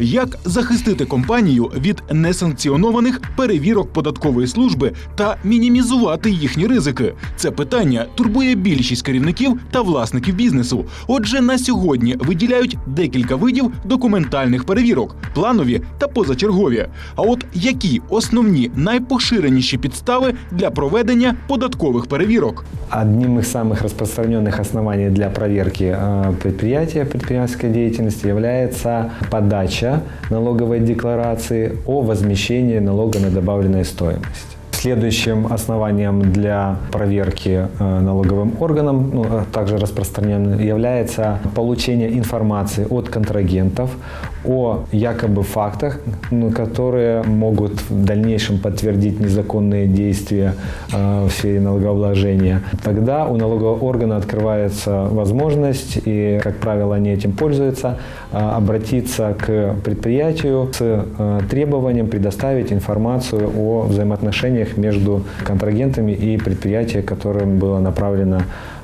Як захистити компанію від несанкціонованих перевірок податкової служби та мінімізувати їхні ризики? Це питання турбує більшість керівників та власників бізнесу. Отже, на сьогодні виділяють декілька видів документальних перевірок: планові та позачергові. А от які основні найпоширеніші підстави для проведення податкових перевірок? Одним из самых распространенных оснований для проверки э, предприятия, предпринимательской деятельности является подача налоговой декларации о возмещении налога на добавленную стоимость. Следующим основанием для проверки э, налоговым органом, ну, а также распространенным, является получение информации от контрагентов о якобы фактах, ну, которые могут в дальнейшем подтвердить незаконные действия э, в сфере налогообложения. Тогда у налогового органа открывается возможность, и, как правило, они этим пользуются, э, обратиться к предприятию с э, требованием предоставить информацию о взаимоотношениях между контрагентами и предприятием, которым было направлено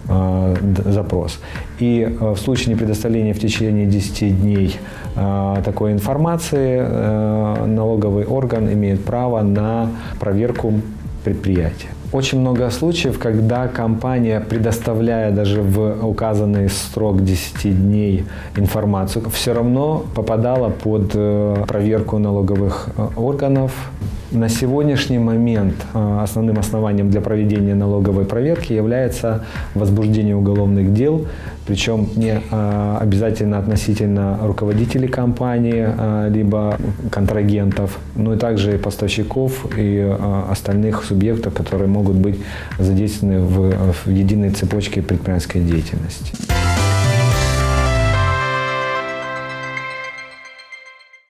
э, запрос. И э, в случае непредоставления в течение 10 дней э, такой информации налоговый орган имеет право на проверку предприятия. Очень много случаев, когда компания, предоставляя даже в указанный срок 10 дней информацию, все равно попадала под проверку налоговых органов. На сегодняшний момент э, основным основанием для проведения налоговой проверки является возбуждение уголовных дел, причем не э, обязательно относительно руководителей компании, э, либо контрагентов, но и также поставщиков и остальных субъектов, которые могут быть задействованы в, в единой цепочке предпринимательской деятельности.